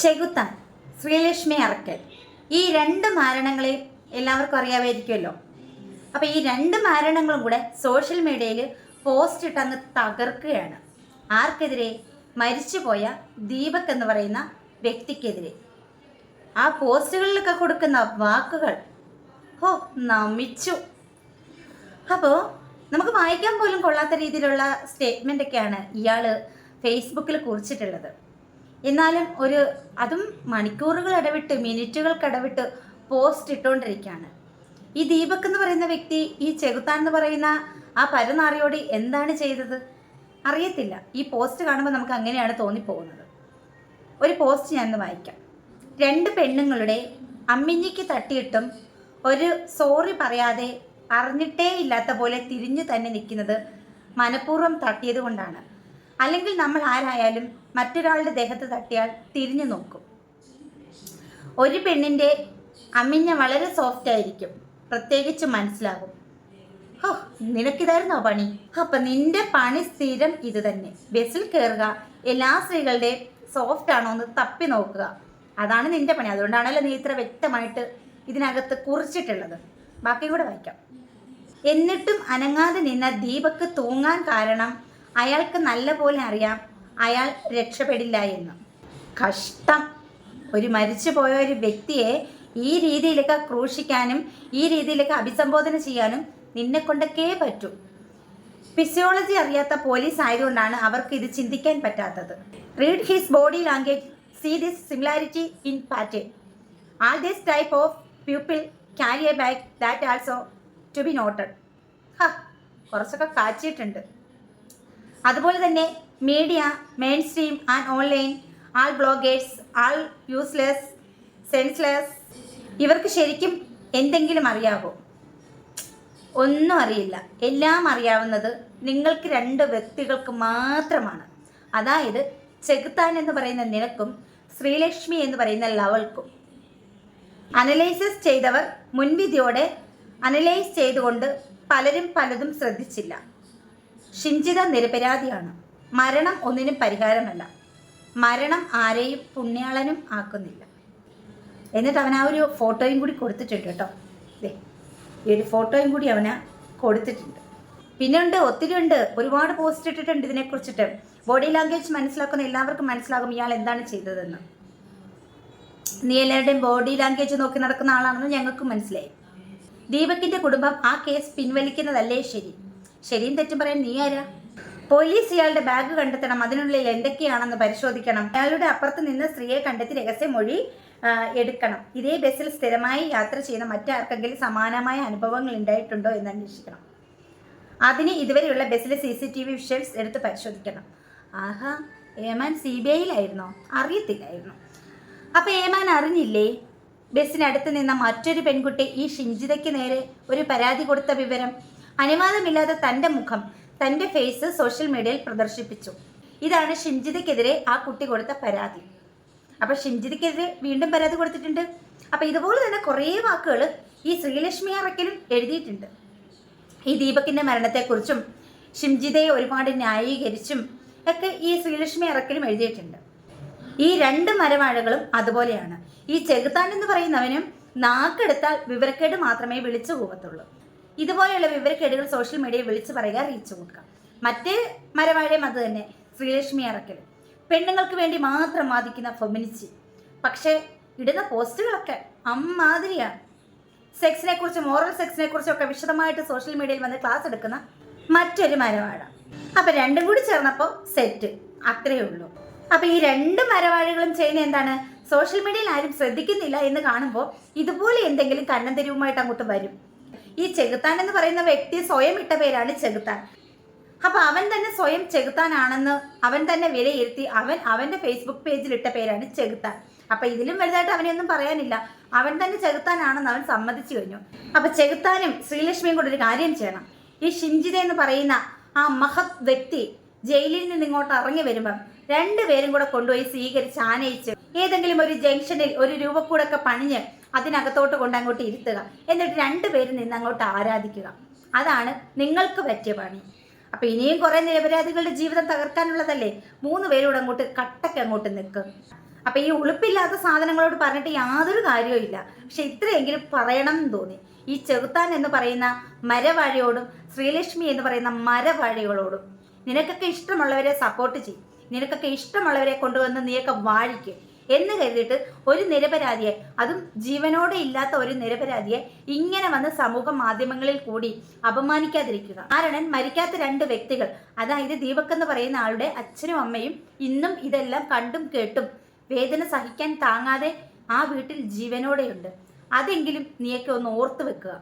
ചെകുത്താൻ ശ്രീലക്ഷ്മി അറക്കൽ. ഈ രണ്ട് മാരണങ്ങളെ എല്ലാവർക്കും അറിയാമായിരിക്കുമല്ലോ. അപ്പോൾ ഈ രണ്ട് മാരണങ്ങളും കൂടെ സോഷ്യൽ മീഡിയയിൽ പോസ്റ്റ് ഇട്ടങ്ങ് തകർക്കുകയാണ്. ആർക്കെതിരെ? മരിച്ചുപോയ ദീപക് എന്ന് പറയുന്ന വ്യക്തിക്കെതിരെ. ആ പോസ്റ്റുകളിലൊക്കെ കൊടുക്കുന്ന വാക്കുകൾ ഹോ നമിച്ചു. അപ്പോൾ നമുക്ക് വായിക്കാൻ പോലും കൊള്ളാത്ത രീതിയിലുള്ള സ്റ്റേറ്റ്മെന്റ് ഒക്കെയാണ് ഇയാൾ ഫേസ്ബുക്കിൽ കുറിച്ചിട്ടുള്ളത്. എന്നാലും ഒരു അതും മണിക്കൂറുകൾ ഇടവിട്ട് മിനിറ്റുകൾക്ക് ഇടവിട്ട് പോസ്റ്റ് ഇട്ടുകൊണ്ടിരിക്കുകയാണ് ഈ ദീപക് എന്ന് പറയുന്ന വ്യക്തി ഈ ചെകുത്താൻ എന്ന് പറയുന്ന ആ പരനാറിയോട് എന്താണ് ചെയ്തത്? അറിയത്തില്ല. ഈ പോസ്റ്റ് കാണുമ്പോൾ നമുക്ക് അങ്ങനെയാണ് തോന്നിപ്പോകുന്നത്. ഒരു പോസ്റ്റ് ഞാൻ വായിക്കാം. രണ്ട് പെണ്ണുങ്ങളുടെ അമ്മിഞ്ഞിക്ക് തട്ടിയിട്ടും ഒരു സോറി പറയാതെ അറിഞ്ഞിട്ടേ ഇല്ലാത്ത പോലെ തിരിഞ്ഞു തന്നെ നിൽക്കുന്നത് മനഃപൂർവം തട്ടിയത് കൊണ്ടാണ്. അല്ലെങ്കിൽ നമ്മൾ ആരായാലും മറ്റൊരാളുടെ ദേഹത്ത് തട്ടിയാൽ തിരിഞ്ഞു നോക്കും. ഒരു പെണ്ണിന്റെ അമ്മിഞ്ഞ വളരെ സോഫ്റ്റ് ആയിരിക്കും. പ്രത്യേകിച്ച് മനസ്സിലാകും. ഹോ നിനക്കിതായിരുന്നോ പണി? അപ്പം നിന്റെ പണി സ്ഥിരം ഇത് തന്നെ. ബസ്സിൽ കയറുക എല്ലാ സ്ത്രീകളുടെ സോഫ്റ്റ് ആണോ എന്ന് തപ്പി നോക്കുക. അതാണ് നിന്റെ പണി. അതുകൊണ്ടാണല്ലോ നീ ഇത്ര വ്യക്തമായിട്ട് ഇതിനകത്ത് കുറിച്ചിട്ടുള്ളത്. ബാക്കി കൂടെ വായിക്കാം. എന്നിട്ടും അനങ്ങാതെ നിന്ന ദീപക്ക് തൂങ്ങാൻ കാരണം അയാൾക്ക് നല്ലപോലെ അറിയാം. അയാൾ രക്ഷപ്പെടില്ല എന്ന്. കഷ്ടം. ഒരു മരിച്ചു പോയ ഒരു വ്യക്തിയെ ഈ രീതിയിലൊക്കെ ക്രൂശിക്കാനും ഈ രീതിയിലൊക്കെ അഭിസംബോധന ചെയ്യാനും നിന്നെ കൊണ്ടൊക്കെ പറ്റൂ. ഫിസിയോളജി അറിയാത്ത പോലീസ് ആയതുകൊണ്ടാണ് അവർക്ക് ഇത് ചിന്തിക്കാൻ പറ്റാത്തത്. Read his body language see this similarity in pattern all this type of people carry a bag that also to be noted ഹ കുറച്ചൊക്കെ കാച്ചിട്ടുണ്ട് അതുപോലെ തന്നെ media mainstream and online all bloggers all useless senseless ഇവർക്ക് ശരിക്കും എന്തെങ്കിലും അറിയാവോ? ഒന്നും അറിയില്ല. എല്ലാം അറിയാവുന്നത് നിങ്ങൾക്ക് രണ്ട് വ്യക്തികൾക്ക് മാത്രമാണ്. അതായത് ചെകുത്താൻ എന്ന് പറയുന്ന നിനക്കും ശ്രീലക്ഷ്മി എന്ന് പറയുന്ന ലവൾക്കും. അനലൈസിസ് ചെയ്തവർ മുൻവിധിയോടെ അനലൈസ് ചെയ്തുകൊണ്ട് പലരും പലതും ശ്രദ്ധിച്ചില്ല. ഷിഞ്ചിത നിരപരാധിയാണ്. മരണം ഒന്നിനും പരിഹാരമല്ല. മരണം ആരെയും പുണ്യാളനും ആക്കുന്നില്ല. എന്നിട്ട് അവൻ ആ ഒരു ഫോട്ടോയും കൂടി കൊടുത്തിട്ടുണ്ട് കേട്ടോ. ഈ ഒരു ഫോട്ടോയും കൂടി അവന് കൊടുത്തിട്ടുണ്ട്. പിന്നെ ഉണ്ട് ഒത്തിരി ഉണ്ട്. ഒരുപാട് പോസ്റ്റ് ഇട്ടിട്ടുണ്ട് ഇതിനെക്കുറിച്ചിട്ട്. ബോഡി ലാംഗ്വേജ് മനസ്സിലാക്കുന്ന എല്ലാവർക്കും മനസ്സിലാകും ഇയാൾ എന്താണ് ചെയ്തതെന്ന്. നീ എല്ലാവരുടെയും ബോഡി ലാംഗ്വേജ് നോക്കി നടക്കുന്ന ആളാണെന്ന് ഞങ്ങൾക്കും മനസ്സിലായി. ദീപകിന്റെ കുടുംബം ആ കേസ് പിൻവലിക്കുന്നതല്ലേ ശരി. ശരിയും തെറ്റും പറയാൻ നീ ആരാ? പോലീസ് ഇയാളുടെ ബാഗ് കണ്ടെത്തണം. അതിനുള്ളിൽ എന്തൊക്കെയാണെന്ന് പരിശോധിക്കണം. അയാളുടെ അപ്പുറത്ത് നിന്ന് സ്ത്രീയെ കണ്ടെത്തി രഹസ്യമൊഴി എടുക്കണം. ഇതേ ബസ്സിൽ സ്ഥിരമായി യാത്ര ചെയ്യുന്ന മറ്റാർക്കെങ്കിലും സമാനമായ അനുഭവങ്ങൾ ഉണ്ടായിട്ടുണ്ടോ എന്ന് അന്വേഷിക്കണം. അതിന് ഇതുവരെയുള്ള ബസ്സിലെ C C T V visuals എടുത്ത് പരിശോധിക്കണം. ആഹാ ഏമാൻ സി ബി ഐയിലായിരുന്നോ? അറിയത്തില്ലായിരുന്നു. അപ്പോൾ ഏമാൻ അറിഞ്ഞില്ലേ? ബസ്സിനടുത്ത് നിന്ന മറ്റൊരു പെൺകുട്ടി ഈ ഷിഞ്ചിതയ്ക്ക് നേരെ ഒരു പരാതി കൊടുത്ത വിവരം. അനുവാദമില്ലാതെ തന്റെ മുഖം തന്റെ ഫേസ് സോഷ്യൽ മീഡിയയിൽ പ്രദർശിപ്പിച്ചു. ഇതാണ് ഷിംജിതയ്ക്കെതിരെ ആ കുട്ടി കൊടുത്ത പരാതി. അപ്പോൾ ഷിംജിതയ്ക്കെതിരെ വീണ്ടും പരാതി കൊടുത്തിട്ടുണ്ട്. അപ്പോൾ ഇതുപോലെ തന്നെ കുറേ വാക്കുകൾ ഈ ശ്രീലക്ഷ്മി അറക്കലും എഴുതിയിട്ടുണ്ട്. ഈ ദീപകിന്റെ മരണത്തെക്കുറിച്ചും ഷിംജിതയെ ഒരുപാട് ന്യായീകരിച്ചും ഒക്കെ ഈ ശ്രീലക്ഷ്മി അറക്കലും എഴുതിയിട്ടുണ്ട്. ഈ രണ്ട് മരവാഴകളും അതുപോലെയാണ്. ഈ ചെകുത്താൻ എന്ന് പറയുന്നവനും നാക്കെടുത്താൽ വിവരക്കേട് മാത്രമേ വിളിച്ചു പോകത്തുള്ളൂ ഇതുപോലെയുള്ള വിവരക്കേടുകൾ സോഷ്യൽ മീഡിയയിൽ വിളിച്ചു പറയുക റീച്ച് കൊടുക്കുക. മറ്റേ മരവാഴയും അത് തന്നെ. ശ്രീലക്ഷ്മി അറക്കൽ. പെണ്ണുങ്ങൾക്ക് വേണ്ടി മാത്രം വാദിക്കുന്ന ഫെമിനിസ്റ്റ് പക്ഷേ ഇടുന്ന പോസ്റ്റുകളൊക്കെ അമ്മാതിരിയാണ്. സെക്സിനെ കുറിച്ച് മോറൽ സെക്സിനെ കുറിച്ചും ഒക്കെ വിശദമായിട്ട് സോഷ്യൽ മീഡിയയിൽ വന്ന് ക്ലാസ് എടുക്കുന്ന മറ്റൊരു മരവാഴ. അപ്പൊ രണ്ടും കൂടി ചേർന്നപ്പോൾ സെറ്റ് അത്രയേ ഉള്ളൂ. അപ്പൊ ഈ രണ്ട് മരവാഴകളും ചെയ്യുന്ന എന്താണ്? സോഷ്യൽ മീഡിയയിൽ ആരും ശ്രദ്ധിക്കുന്നില്ല എന്ന് കാണുമ്പോൾ ഇതുപോലെ എന്തെങ്കിലും കണ്ണൻ തെരുവുമായിട്ട് അങ്ങോട്ട് വരും. ഈ ചെകുത്താൻ എന്ന് പറയുന്ന വ്യക്തി സ്വയം ഇട്ട പേരാണ് ചെകുത്താൻ. അപ്പൊ അവൻ തന്നെ സ്വയം ചെകുത്താനാണെന്ന് അവൻ തന്നെ വിലയിരുത്തി അവൻ അവന്റെ ഫേസ്ബുക്ക് പേജിൽ ഇട്ട പേരാണ് ചെകുത്താൻ. അപ്പൊ ഇതിലും വലുതായിട്ട് അവനെയൊന്നും പറയാനില്ല. അവൻ തന്നെ ചെകുത്താനാണെന്ന് അവൻ സമ്മതിച്ചു കഴിഞ്ഞു. അപ്പൊ ചെകുത്താനും ശ്രീലക്ഷ്മിയും കൂടെ ഒരു കാര്യം ചെയ്യണം. ഈ ഷിഞ്ചിത എന്ന് പറയുന്ന ആ മഹത് വ്യക്തി ജയിലിൽ നിന്ന് ഇങ്ങോട്ട് ഇറങ്ങി വരുമ്പം രണ്ടുപേരും കൂടെ കൊണ്ടുപോയി സ്വീകരിച്ച് ആനയിച്ച് ഏതെങ്കിലും ഒരു ജംഗ്ഷനിൽ ഒരു രൂപക്കൂടൊക്കെ പണിഞ്ഞ് അതിനകത്തോട്ട് കൊണ്ട് അങ്ങോട്ട് ഇരുത്തുക. എന്നിട്ട് പേര് നിന്ന് അങ്ങോട്ട് ആരാധിക്കുക. അതാണ് നിങ്ങൾക്ക് പറ്റിയ പണി. അപ്പൊ ഇനിയും കുറെ നിരപരാധികളുടെ ജീവിതം തകർക്കാനുള്ളതല്ലേ? മൂന്ന് പേരൂടെ അങ്ങോട്ട് കട്ടക്ക് അങ്ങോട്ട് നിൽക്കും അപ്പൊ ഈ ഉളുപ്പില്ലാത്ത സാധനങ്ങളോട് പറഞ്ഞിട്ട് യാതൊരു കാര്യവും ഇല്ല. പക്ഷെ ഇത്രയെങ്കിലും പറയണം എന്ന് തോന്നി. ഈ ചെറുത്താൻ എന്ന് പറയുന്ന മരവാഴയോടും ശ്രീലക്ഷ്മി എന്ന് പറയുന്ന മരവാഴകളോടും നിനക്കൊക്കെ ഇഷ്ടമുള്ളവരെ സപ്പോർട്ട് ചെയ്യും നിനക്കൊക്കെ ഇഷ്ടമുള്ളവരെ കൊണ്ടുവന്ന് നീയൊക്കെ വാഴിക്ക്. എന്ന് കരുതിയിട്ട് ഒരു നിരപരാധിയെ അതും ജീവനോടെ ഇല്ലാത്ത ഒരു നിരപരാധിയെ ഇങ്ങനെ വന്ന് സമൂഹ മാധ്യമങ്ങളിൽ കൂടി അപമാനിക്കാതിരിക്കുക. കാരണം മരിക്കാത്ത രണ്ട് വ്യക്തികൾ അതായത് ദീപക് എന്ന് പറയുന്ന ആളുടെ അച്ഛനും അമ്മയും ഇന്നും ഇതെല്ലാം കണ്ടും കേട്ടും വേദന സഹിക്കാൻ താങ്ങാതെ ആ വീട്ടിൽ ജീവനോടെയുണ്ട്. അതെങ്കിലും നീയൊക്കെ ഒന്ന് ഓർത്ത് വെക്കുക.